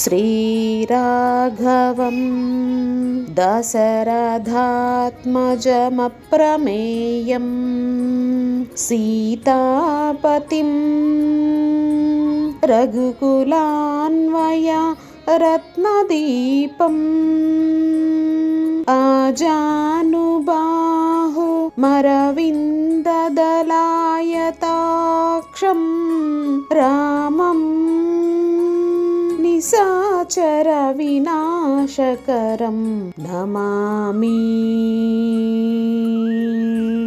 श्रीराघवं दशरथात्मजमप्रमेयं सीतापतिं रघुकुलान्वया रत्नदीपम्। आजानुबाहु मरविन्ददलायताक्षं रामं నిశాచర వినాశకరం నమామి.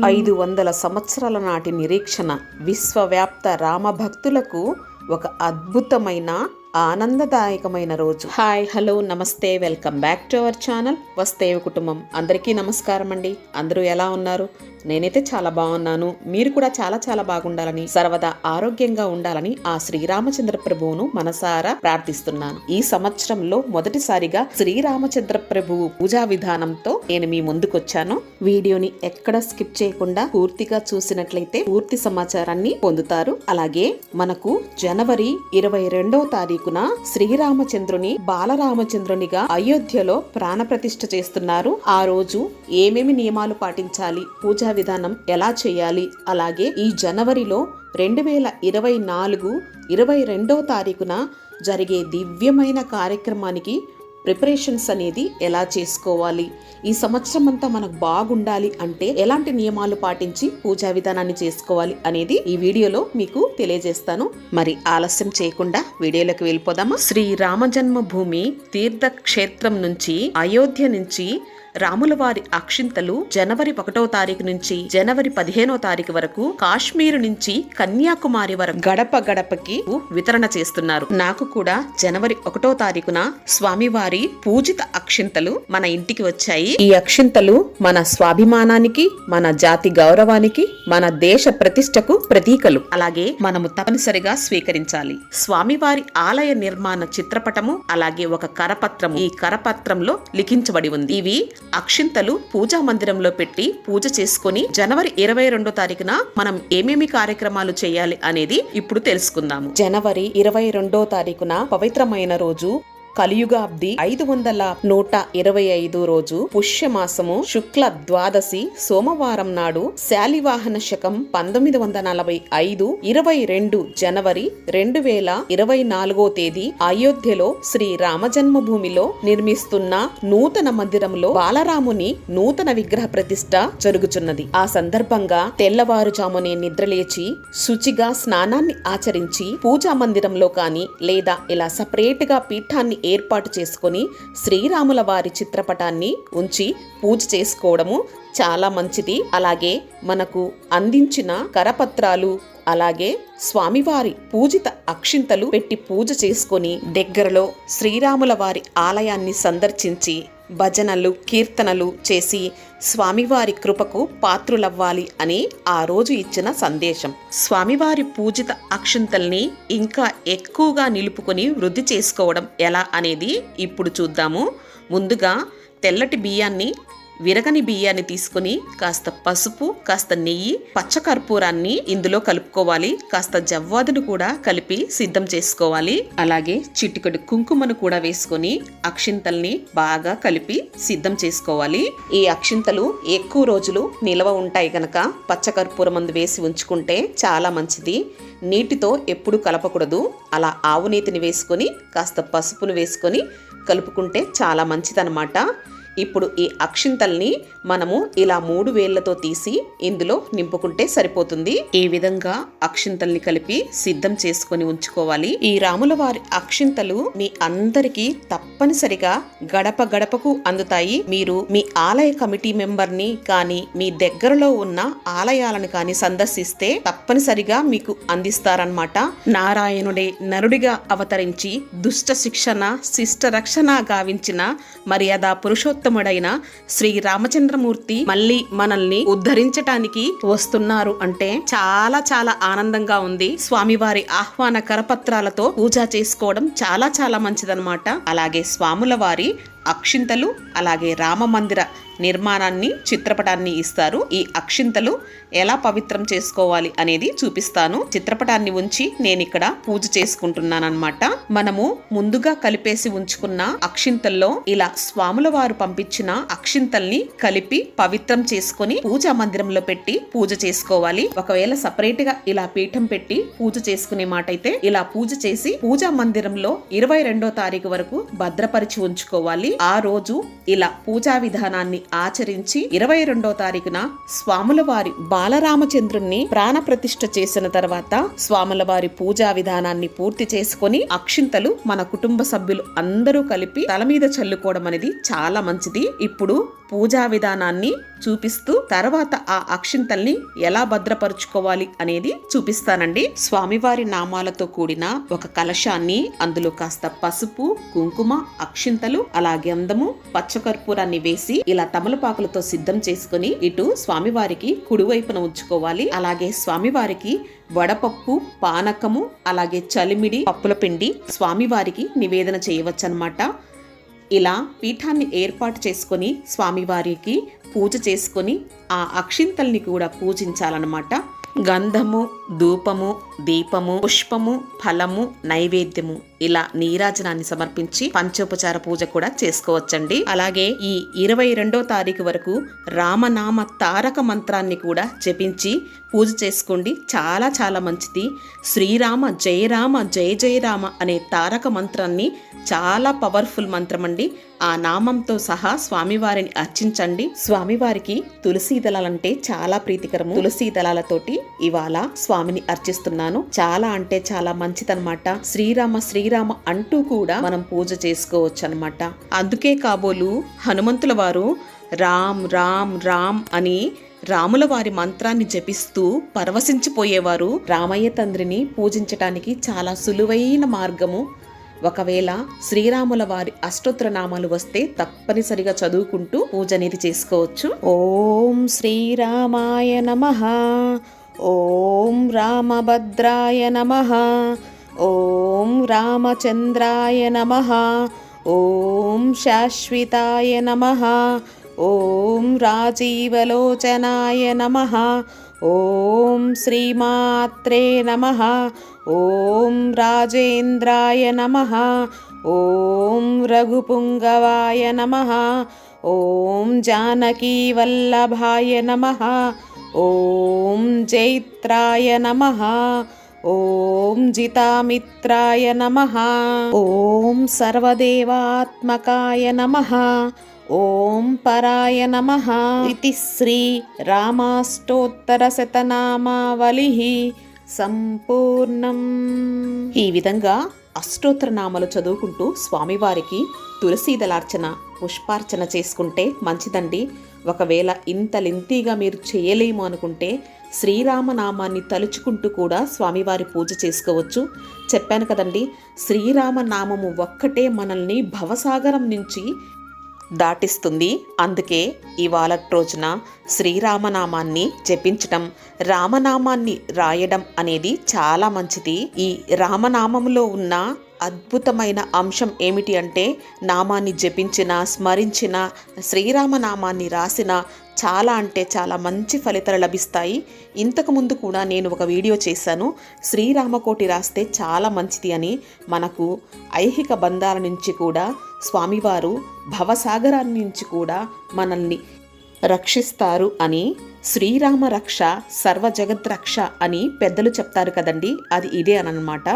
ఐదు వందల సంవత్సరాల నాటి నిరీక్షణ విశ్వవ్యాప్త రామభక్తులకు ఒక అద్భుతమైన ఆనందదాయకమైన రోజు. Hi hello namaste welcome back to our channel వస్తే కుటుంబం అందరికీ నమస్కారం అండి. అందరూ ఎలా ఉన్నారు? నేనైతే చాలా బాగున్నాను. మీరు కూడా చాలా చాలా బాగుండాలని సర్వదా ఆరోగ్యంగా ఉండాలని ఆ శ్రీరామచంద్ర ప్రభువును మనసారా ప్రార్థిస్తున్నాను. ఈ సంవత్సరంలో మొదటిసారిగా శ్రీరామచంద్ర ప్రభువు పూజా విధానంతో నేను మీ ముందుకొచ్చాను. వీడియోని ఎక్కడ స్కిప్ చేయకుండా పూర్తిగా చూసినట్లయితే పూర్తి సమాచారాన్ని పొందుతారు. అలాగే మనకు జనవరి ఇరవై రెండవ తారీఖు తారీఖున శ్రీరామచంద్రుని బాలరామచంద్రునిగా అయోధ్యలో ప్రాణప్రతిష్ఠ చేస్తున్నారు. ఆ రోజు ఏమేమి నియమాలు పాటించాలి? పూజా విధానం ఎలా చేయాలి? అలాగే ఈ జనవరిలో రెండు వేల ఇరవై నాలుగు ఇరవై రెండవ తారీఖున జరిగే దివ్యమైన కార్యక్రమానికి ప్రిపరేషన్స్ అనేది ఎలా చేసుకోవాలి? ఈ సంవత్సరం అంతా మనకు బాగుండాలి అంటే ఎలాంటి నియమాలు పాటించి పూజా విధానాన్ని చేసుకోవాలి అనేది ఈ వీడియోలో మీకు తెలియజేస్తాను. మరి ఆలస్యం చేయకుండా వీడియోలోకి వెళ్ళిపోదామా? శ్రీ రామ జన్మభూమి తీర్థక్షేత్రం నుంచి అయోధ్య నుంచి రాములవారి అక్షింతలు జనవరి ఒకటో తారీఖు నుంచి జనవరి పదిహేనో తారీఖు వరకు కాశ్మీరు నుంచి కన్యాకుమారి వరకు గడప గడపకి వితరణ చేస్తున్నారు. నాకు కూడా జనవరి ఒకటో తారీఖున స్వామివారి పూజిత అక్షింతలు మన ఇంటికి వచ్చాయి. ఈ అక్షింతలు మన స్వాభిమానానికి మన జాతి గౌరవానికి మన దేశ ప్రతిష్టకు ప్రతీకలు. అలాగే మనము తప్పనిసరిగా స్వీకరించాలి. స్వామివారి ఆలయ నిర్మాణ చిత్రపటము అలాగే ఒక కరపత్రము. ఈ కరపత్రంలో లిఖించబడి ఉంది. ఇవి అక్షింతలు పూజా మందిరంలో పెట్టి పూజ చేసుకొని జనవరి ఇరవై రెండో తారీఖున మనం ఏమేమి కార్యక్రమాలు చేయాలి అనేది ఇప్పుడు తెలుసుకుందాము. జనవరి ఇరవై రెండో తారీఖున పవిత్రమైన రోజు కలియుగాబ్ది ఐదు వందల నూట ఇరవై ఐదు రోజు పుష్యమాసము శుక్ల ద్వాదశి సోమవారం నాడు శాలివాహన శకం పంతొమ్మిది వందల నలభై ఐదు ఇరవై రెండు జనవరి రెండు వేల ఇరవై నాలుగో తేదీ అయోధ్యలో శ్రీ రామజన్మభూమిలో నిర్మిస్తున్న నూతన మందిరంలో బాలరాముని నూతన విగ్రహ ప్రతిష్ట జరుగుతున్నది ఆ సందర్భంగా తెల్లవారుజామునే నిద్రలేచి శుచిగా స్నానాన్ని ఆచరించి పూజా మందిరంలో కానీ లేదా ఇలా సపరేట్గా పీఠాన్ని ఏర్పాటు చేసుకొని శ్రీరాముల వారి చిత్రపటాన్ని ఉంచి పూజ చేసుకోవడము చాలా మంచిది. అలాగే మనకు అందించిన కరపత్రాలు అలాగే స్వామివారి పూజిత అక్షింతలు పెట్టి పూజ చేసుకొని దగ్గరలో శ్రీరాముల వారి ఆలయాన్ని సందర్శించి భజనలు కీర్తనలు చేసి స్వామివారి కృపకు పాత్రులవ్వాలి అని ఆ రోజు ఇచ్చిన సందేశం. స్వామివారి పూజిత అక్షింతల్ని ఇంకా ఎక్కువగా నిలుపుకొని వృద్ధి చేసుకోవడం ఎలా అనేది ఇప్పుడు చూద్దాము. ముందుగా తెల్లటి బియ్యాన్ని విరగని బియ్యాన్ని తీసుకుని కాస్త పసుపు కాస్త నెయ్యి పచ్చకర్పూరాన్ని ఇందులో కలుపుకోవాలి. కాస్త జవ్వాదును కూడా కలిపి సిద్ధం చేసుకోవాలి. అలాగే చిటికడు కుంకుమను కూడా వేసుకొని అక్షింతల్ని బాగా కలిపి సిద్ధం చేసుకోవాలి. ఈ అక్షింతలు ఎక్కువ రోజులు నిల్వ ఉంటాయి గనక పచ్చకర్పూరం మందు వేసి ఉంచుకుంటే చాలా మంచిది. నీటితో ఎప్పుడు కలపకూడదు. అలా ఆవు నీతిని వేసుకొని కాస్త పసుపును వేసుకొని కలుపుకుంటే చాలా మంచిదన్నమాట. ఇప్పుడు ఈ అక్షింతల్ని మనము ఇలా మూడు వేళ్ళతో తీసి ఇందులో నింపుకుంటే సరిపోతుంది. ఈ విధంగా అక్షింతల్ని కలిపి సిద్ధం చేసుకొని ఉంచుకోవాలి. ఈ రాముల వారి అక్షింతలు మీ అందరికీ తప్పనిసరిగా గడప గడపకు అందుతాయి. మీరు మీ ఆలయ కమిటీ మెంబర్ని కానీ మీ దగ్గరలో ఉన్న ఆలయాలను కానీ సందర్శిస్తే తప్పనిసరిగా మీకు అందిస్తారనమాట నారాయణుడే నరుడిగా అవతరించి దుష్ట శిక్షణ శిష్ట రక్షణ గావించిన మర్యాద పురుషోత్త పురుషోత్తముడైన శ్రీ రామచంద్రమూర్తి మళ్ళీ మనల్ని ఉద్ధరించటానికి వస్తున్నారు అంటే చాలా చాలా ఆనందంగా ఉంది. స్వామివారి ఆహ్వాన కరపత్రాలతో పూజ చేసుకోవడం చాలా చాలా మంచిదన్నమాట. అలాగే స్వాముల వారి అక్షింతలు అలాగే రామ మందిర నిర్మాణాన్ని చిత్రపటాన్ని ఇస్తారు. ఈ అక్షింతలు ఎలా పవిత్రం చేసుకోవాలి అనేది చూపిస్తాను. చిత్రపటాన్ని ఉంచి నేను ఇక్కడ పూజ చేసుకుంటున్నాను మనము ముందుగా కలిపేసి ఉంచుకున్న అక్షింతల్లో ఇలా స్వాముల వారు పంపించిన అక్షింతల్ని కలిపి పవిత్రం చేసుకొని పూజా మందిరంలో పెట్టి పూజ చేసుకోవాలి. ఒకవేళ సపరేట్గా ఇలా పీఠం పెట్టి పూజ చేసుకునే మాట అయితే ఇలా పూజ చేసి పూజా మందిరంలో ఇరవై రెండో తారీఖు వరకు భద్రపరిచి ఉంచుకోవాలి. ఆ రోజు ఇలా పూజా విధానాన్ని ఆచరించి ఇరవై రెండో తారీఖున స్వాముల వారి బాలరామచంద్రుణ్ణి ప్రాణ ప్రతిష్ఠ చేసిన తర్వాత స్వాముల వారి పూజా విధానాన్ని పూర్తి చేసుకొని అక్షింతలు మన కుటుంబ సభ్యులు అందరూ కలిపి తల మీద చల్లుకోవడం అనేది చాలా మంచిది. ఇప్పుడు పూజా విధానాన్ని చూపిస్తూ తర్వాత ఆ అక్షింతల్ని ఎలా భద్రపరుచుకోవాలి అనేది చూపిస్తానండి. స్వామివారి నామాలతో కూడిన ఒక కలశాన్ని అందులో కాస్త పసుపు కుంకుమ అక్షింతలు అలాగే అందము పచ్చకర్పూరాన్ని వేసి ఇలా తమలపాకులతో సిద్ధం చేసుకుని ఇటు స్వామివారికి కుడివైపున ఉంచుకోవాలి. అలాగే స్వామివారికి వడపప్పు పానకము అలాగే చలిమిడి పప్పుల పిండి స్వామివారికి నివేదన చేయవచ్చనమాట ఇలా పీఠాన్ని ఏర్పాటు చేసుకొని స్వామివారికి పూజ చేసుకొని ఆ అక్షింతల్ని కూడా పూజించాలన్నమాట. గంధము ధూపము దీపము పుష్పము ఫలము నైవేద్యము ఇలా నీరాజనాన్ని సమర్పించి పంచోపచార పూజ కూడా చేసుకోవచ్చండి. అలాగే ఈ ఇరవై రెండో తారీఖు వరకు రామనామ తారక మంత్రాన్ని కూడా జపించి పూజ చేసుకోండి. చాలా చాలా మంచిది. శ్రీరామ జయరామ జయ జయరామ అనే తారక మంత్రాన్ని చాలా పవర్ఫుల్ మంత్రం అండి ఆ నామంతో సహా స్వామివారిని అర్చించండి. స్వామివారికి తులసి దళాలంటే చాలా ప్రీతికరము. తులసి దళాలతోటి ఇవాళ స్వామిని అర్చిస్తున్నాను. చాలా అంటే చాలా మంచిదన్నమాట. శ్రీరామ శ్రీరామ అంటూ కూడా మనం పూజ చేసుకోవచ్చు అనమాట అందుకే కాబోలు హనుమంతుల వారు రామ్ రామ్ రామ్ అని రాముల వారి మంత్రాన్ని జపిస్తూ పరవశించిపోయేవారు రామయ్య తండ్రిని పూజించటానికి చాలా సులువైన మార్గము. ఒకవేళ శ్రీరాముల వారి అష్టోత్తర నామాలు వస్తే తప్పనిసరిగా చదువుకుంటూ పూజ అనేది చేసుకోవచ్చు. ఓం శ్రీరామాయ నమ. ఓం రామభద్రాయ నమ. ఓం రామచంద్రాయ నమ. ఓం శాశ్వతాయ నమ. ఓం రాజీవలోచనాయ నమ. ఓం శ్రీమాత్రే నమ. ఓం రాజేంద్రాయ నమ. ఓం రఘుపుంగవాయ నమ. ఓం జానకీవల్లభాయ నమ. ఓం జైత్రాయ నమ. ఓం జితామిత్రాయ నమ. ఓం సర్వదేవాత్మకాయ నమ. ఓం పరాయ నమ ఇది శ్రీ రామాష్టోత్తర శతనామావళి సంపూర్ణం. ఈ విధంగా అష్టోత్తర నామాలు చదువుకుంటూ స్వామివారికి తులసీదలార్చన పుష్పార్చన చేసుకుంటే మంచిదండి. ఒకవేళ ఇంత లింతీగా మీరు చేయలేము అనుకుంటే శ్రీరామనామాన్ని తలుచుకుంటూ కూడా స్వామివారి పూజ చేసుకోవచ్చు. చెప్పాను కదండి శ్రీరామనామము ఒక్కటే మనల్ని భవసాగరం నుంచి దాటిస్తుంది. అందుకే ఇవాళ రోజున శ్రీరామనామాన్ని జపించటం రామనామాన్ని రాయడం అనేది చాలా మంచిది. ఈ రామనామంలో ఉన్న అద్భుతమైన అంశం ఏమిటి అంటే నామాన్ని జపించిన స్మరించిన శ్రీరామనామాన్ని రాసిన చాలా అంటే చాలా మంచి ఫలితాలు లభిస్తాయి. ఇంతకుముందు కూడా నేను ఒక వీడియో చేశాను. శ్రీరామకోటి రాస్తే చాలా మంచిది అని మనకు ఐహిక బంధాల నుంచి కూడా స్వామివారు భవసాగరాన్ని నుంచి కూడా మనల్ని రక్షిస్తారు అని శ్రీరామ రక్ష సర్వ జగద్రక్ష అని పెద్దలు చెప్తారు కదండి. అది ఇదే అనమాట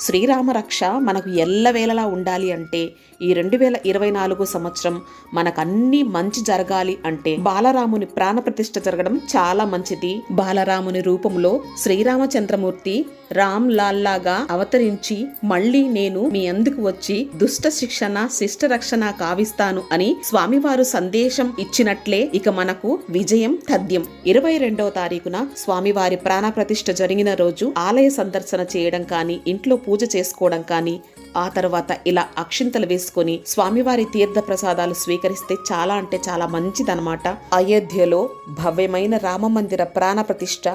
శ్రీరామ రక్ష మనకు ఎల్లవేళలా ఉండాలి అంటే ఈ రెండు వేల ఇరవై నాలుగు సంవత్సరం మనకు అన్ని మంచి జరగాలి అంటే బాలరాముని ప్రాణప్రతిష్ఠ జరగడం చాలా మంచిది. బాలరాముని రూపంలో శ్రీరామచంద్రమూర్తి రామ్ లాల్లాగా అవతరించి మళ్ళీ నేను మీ అందుకు వచ్చి దుష్ట శిక్షణ శిష్ట రక్షణ కావిస్తాను అని స్వామివారు సందేశం ఇచ్చినట్లే ఇక మనకు విజయం తథ్యం. ఇరవై రెండవ తారీఖున స్వామివారి ప్రాణ ప్రతిష్ఠ జరిగిన రోజు ఆలయ సందర్శన చేయడం కానీ ఇంట్లో పూజ చేసుకోవడం కానీ ఆ తర్వాత ఇలా అక్షింతలు వేసుకొని స్వామివారి తీర్థ ప్రసాదాలు స్వీకరిస్తే చాలా అంటే చాలా మంచిదనమాట అయోధ్యలో భవ్యమైన రామమందిర ప్రాణ ప్రతిష్ట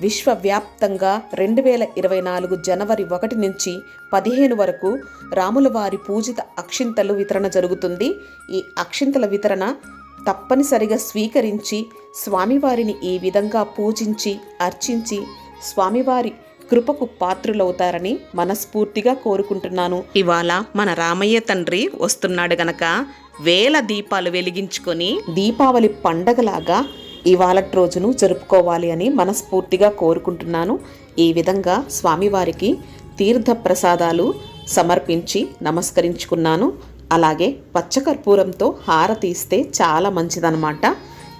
విశ్వవ్యాప్తంగా రెండు వేల ఇరవై నాలుగు జనవరి ఒకటి నుంచి పదిహేను వరకు రాముల వారి పూజిత అక్షింతలు వితరణ జరుగుతుంది. ఈ అక్షింతల వితరణ తప్పనిసరిగా స్వీకరించి స్వామివారిని ఈ విధంగా పూజించి అర్చించి స్వామివారి కృపకు పాత్రులవుతారని మనస్ఫూర్తిగా కోరుకుంటున్నాను. ఇవాళ మన రామయ్య తండ్రి వస్తున్నాడు గనక వేల దీపాలు వెలిగించుకొని దీపావళి పండగలాగా ఇవాళ రోజును జరుపుకోవాలి అని మనస్ఫూర్తిగా కోరుకుంటున్నాను. ఈ విధంగా స్వామివారికి తీర్థ ప్రసాదాలు సమర్పించి నమస్కరించుకున్నాను. అలాగే పచ్చకర్పూరంతో హారతి ఇస్తే చాలా మంచిదన్నమాట.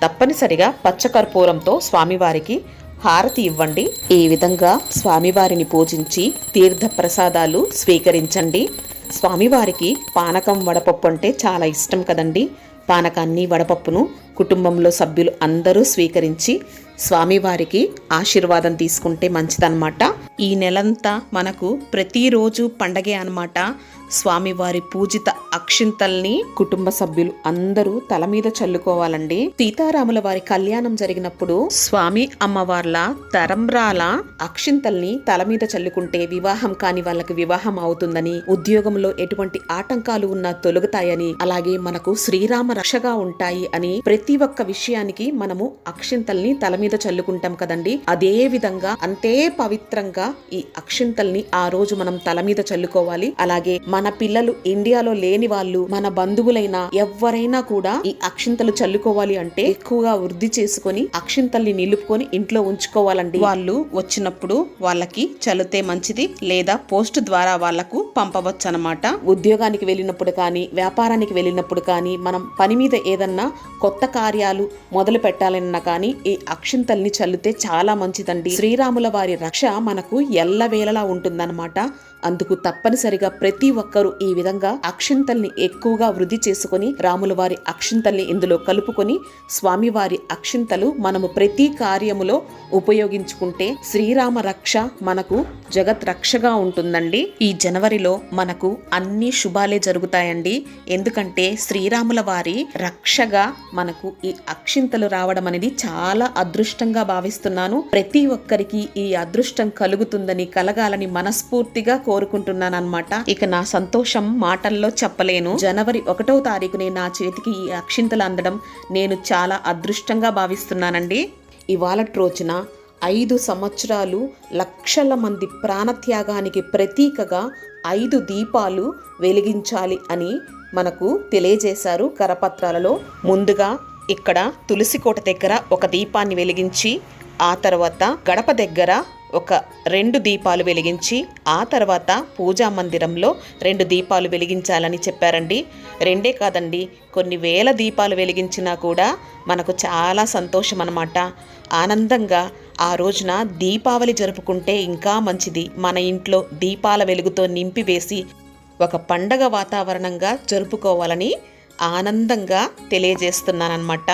తప్పనిసరిగా పచ్చకర్పూరంతో స్వామివారికి హారతి ఇవ్వండి. ఈ విధంగా స్వామివారిని పూజించి తీర్థ ప్రసాదాలు స్వీకరించండి. స్వామివారికి పానకం వడపప్పు అంటే చాలా ఇష్టం కదండి. పానకాన్ని వడపప్పును కుటుంబంలో సభ్యులు అందరూ స్వీకరించి స్వామివారికి ఆశీర్వాదం తీసుకుంటే మంచిదన్నమాట. ఈ నెలంతా మనకు ప్రతిరోజు పండగే అనమాట స్వామివారి పూజిత అక్షింతల్ని కుటుంబ సభ్యులు అందరూ తల మీద చల్లుకోవాలండి. సీతారాముల వారి కళ్యాణం జరిగినప్పుడు స్వామి అమ్మవార్ల తరంబ్రాల అక్షింతల్ని తల మీద చల్లుకుంటే వివాహం కాని వాళ్ళకి వివాహం అవుతుందని ఉద్యోగంలో ఎటువంటి ఆటంకాలు ఉన్నా తొలగుతాయని అలాగే మనకు శ్రీరామ రక్షగా ఉంటాయి అని ప్రతి ఒక్క విషయానికి మనము అక్షింతల్ని తల మీద చల్లుకుంటాం కదండి. అదే విధంగా అంతే పవిత్రంగా ఈ అక్షింతల్ని ఆ రోజు మనం తల మీద చల్లుకోవాలి. అలాగే మన మన పిల్లలు ఇండియాలో లేని వాళ్ళు మన బంధువులైనా ఎవరైనా కూడా ఈ అక్షింతలు చల్లుకోవాలి అంటే ఎక్కువగా వృద్ధి చేసుకొని అక్షింతల్ని నిలుపుకొని ఇంట్లో ఉంచుకోవాలండి. వాళ్ళు వచ్చినప్పుడు వాళ్ళకి చల్లితే మంచిది లేదా పోస్ట్ ద్వారా వాళ్ళకు పంపవచ్చు అనమాట ఉద్యోగానికి వెళ్ళినప్పుడు కానీ వ్యాపారానికి వెళ్ళినప్పుడు కానీ మనం పని మీద ఏదన్నా కొత్త కార్యాలు మొదలు పెట్టాలన్నా కానీ ఈ అక్షింతల్ని చల్లితే చాలా మంచిదండి. శ్రీరాముల వారి రక్ష మనకు ఎల్లవేళలా ఉంటుందన్నమాట అందుకు తప్పనిసరిగా ప్రతి ఒక్కరూ ఈ విధంగా అక్షింతల్ని ఎక్కువగా వృద్ధి చేసుకొని రాముల వారి అక్షింతల్ని ఇందులో కలుపుకొని స్వామివారి అక్షింతలు మనము ప్రతి కార్యములో ఉపయోగించుకుంటే శ్రీరామ రక్ష మనకు జగత్ రక్షగా ఉంటుందండి. ఈ జనవరిలో మనకు అన్ని శుభాలే జరుగుతాయండి. ఎందుకంటే శ్రీరాముల వారి రక్షగా మనకు ఈ అక్షింతలు రావడం అనేది చాలా అదృష్టంగా భావిస్తున్నాను. ప్రతి ఒక్కరికి ఈ అదృష్టం కలుగుతుందని కలగాలని మనస్ఫూర్తిగా కోరుకుంటున్నాను అనమాట ఇక నా సంతోషం మాటల్లో చెప్పలేను. జనవరి ఒకటో తారీఖునే నా చేతికి ఈ అక్షింతలు అందడం నేను చాలా అదృష్టంగా భావిస్తున్నానండి. ఇవాళ రోజున ఐదు సంవత్సరాలు లక్షల మంది ప్రాణత్యాగానికి ప్రతీకగా ఐదు దీపాలు వెలిగించాలి అని మనకు తెలియజేశారు కరపత్రాలలో. ముందుగా ఇక్కడ తులసికోట దగ్గర ఒక దీపాన్ని వెలిగించి ఆ తర్వాత గడప దగ్గర ఒక రెండు దీపాలు వెలిగించి ఆ తర్వాత పూజా మందిరంలో రెండు దీపాలు వెలిగించాలని చెప్పారండి. రెండే కాదండి కొన్ని వేల దీపాలు వెలిగించినా కూడా మనకు చాలా సంతోషం అన్నమాట ఆనందంగా ఆ రోజున దీపావళి జరుపుకుంటే ఇంకా మంచిది. మన ఇంట్లో దీపాల వెలుగుతో నింపివేసి ఒక పండగ వాతావరణంగా జరుపుకోవాలని ఆనందంగా తెలియజేస్తున్నానమాట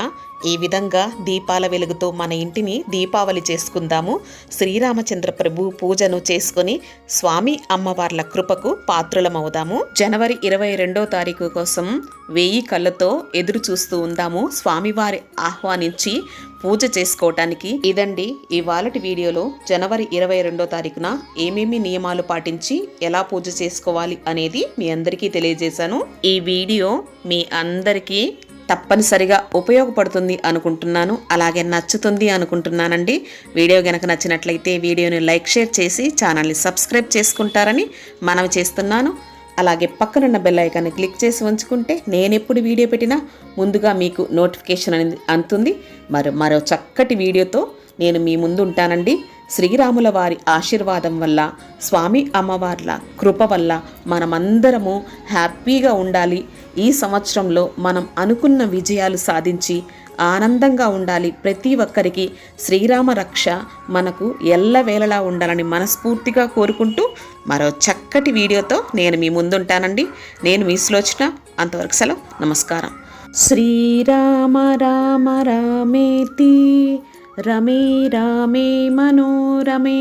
ఈ విధంగా దీపాల వెలుగుతో మన ఇంటిని దీపావళి చేసుకుందాము. శ్రీరామచంద్ర ప్రభు పూజను చేసుకొని స్వామి అమ్మవార్ల కృపకు పాత్రులమవుదాము. జనవరి ఇరవై రెండో తారీఖు కోసం వెయ్యి కళ్ళతో ఎదురు చూస్తూ ఉందాము. స్వామివారి ఆహ్వానించి పూజ చేసుకోవటానికి. ఇదండి ఇవాళటి వీడియోలో జనవరి ఇరవై రెండో తారీఖున ఏమేమి నియమాలు పాటించి ఎలా పూజ చేసుకోవాలి అనేది మీ అందరికీ తెలియజేశాను. ఈ వీడియో మీ అందరికీ తప్పనిసరిగా ఉపయోగపడుతుంది అనుకుంటున్నాను. అలాగే నచ్చుతుంది అనుకుంటున్నానండి. వీడియో గనక నచ్చినట్లయితే వీడియోని లైక్ షేర్ చేసి ఛానల్ని సబ్స్క్రైబ్ చేసుకుంటారని మనవి చేస్తున్నాను. అలాగే పక్కనున్న బెల్ ఐకాన్ని క్లిక్ చేసి ఉంచుకుంటే నేను ఎప్పుడు వీడియో పెట్టినా ముందుగా మీకు నోటిఫికేషన్ అనేది అందుతుంది. మరి మరో చక్కటి వీడియోతో నేను మీ ముందు ఉంటానండి శ్రీరాముల వారి ఆశీర్వాదం వల్ల స్వామి అమ్మవార్ల కృప వల్ల మనమందరము హ్యాపీగా ఉండాలి. ఈ సంవత్సరంలో మనం అనుకున్న విజయాలు సాధించి ఆనందంగా ఉండాలి. ప్రతి ఒక్కరికి శ్రీరామ రక్ష మనకు ఎల్లవేళలా ఉండాలని మనస్ఫూర్తిగా కోరుకుంటూ మరో చక్కటి వీడియోతో నేను మీ ముందుంటానండి. నేను మీ సులోచన. అంతవరకు సెలవు. నమస్కారం. శ్రీరామ రామ రామేతి. రమే రామే మనోరమే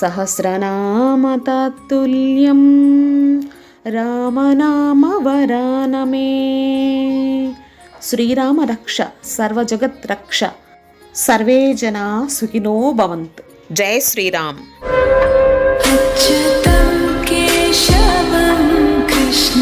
సహస్రనామ తత్తుల్యం రామనామవరానమే శ్రీరామ రక్ష సర్వజగత్ రక్ష సర్వే జనా సుఖినో భవంతు జై శ్రీరామ్ अच्युतं केशवं कृष्ण